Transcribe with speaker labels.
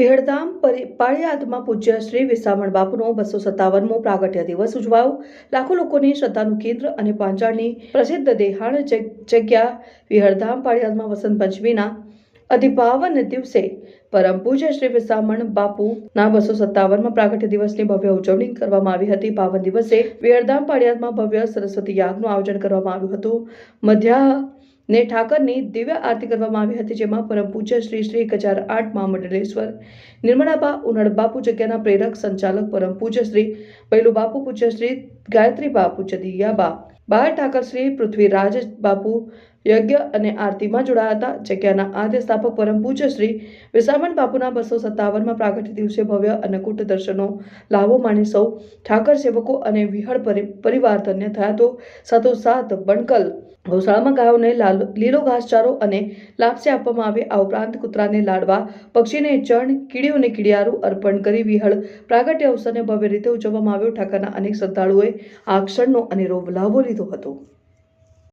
Speaker 1: પરી, પાળિયાદમાં પૂજ્ય શ્રી વિસામણ બાપુનો બસો સત્તાવનમો પ્રાગટ્ય દિવસ ઉજવાયો. લાખો લોકોની શ્રદ્ધાનું કેન્દ્ર અને પાંચાળની પ્રસિદ્ધ દેહાણ જગ્યા વિહળધામ પાળિયાદમાં વસંત પંચમીના અધિપાવન દિવસે પરમ પૂજ્ય શ્રી વિસામણ બાપુના બસો સત્તાવનમાં પ્રાગટ્ય દિવસની ભવ્ય ઉજવણી કરવામાં આવી હતી. પાવન દિવસે વિહળધામ પાળિયાદમાં ભવ્ય સરસ્વતી યાગનું આયોજન કરવામાં આવ્યું હતું. મધ્યા ને ઠાકરની દિવ્ય આરતી કરવામાં આવી હતી, જેમાં પરમ પૂજ્ય શ્રી શ્રી એક હજાર આઠમાં મંડલેશ્વર નિર્મળાબા ઉનડ બાપુ જગ્યાના પ્રેરક સંચાલક, પરમ પૂજ્ય શ્રી પહેલું બાપુ પૂજ્ય શ્રી ગાયત્રી બા પૂજ્ય દિયાબા બાર ઠાકર શ્રી પૃથ્વીરાજ બાપુ યજ્ઞ અને આરતીમાં જોડાયા હતા. જગ્યાના આદ્ય સ્થાપક પરમ પૂજ્ય શ્રી વિસામણ બાપુના બસો સત્તાવનમાં પ્રાગટ્ય દિવસે ભવ્ય અન્નકૂટ દર્શનો લાવો માણી સૌ ઠાકર સેવકો અને વિહળ પરી- પરિવાર ધન્ય થયા તો સાથોસાથ બણકલ ગૌશાળામાં ગાયોને લાલ- ઘાસચારો અને લાપસી આપવામાં આવે. આ ઉપરાંત કૂતરાને લાડવા, પક્ષીને ચણ કીડીઓને કીડિયારું અર્પણ કરી વિહળ પ્રાગટ્ય અવસરને ભવ્ય રીતે ઉજવવામાં આવ્યો. ઠાકરના અનેક શ્રદ્ધાળુઓએ આ ક્ષણનો અનેરો લાભો લીધો હતો.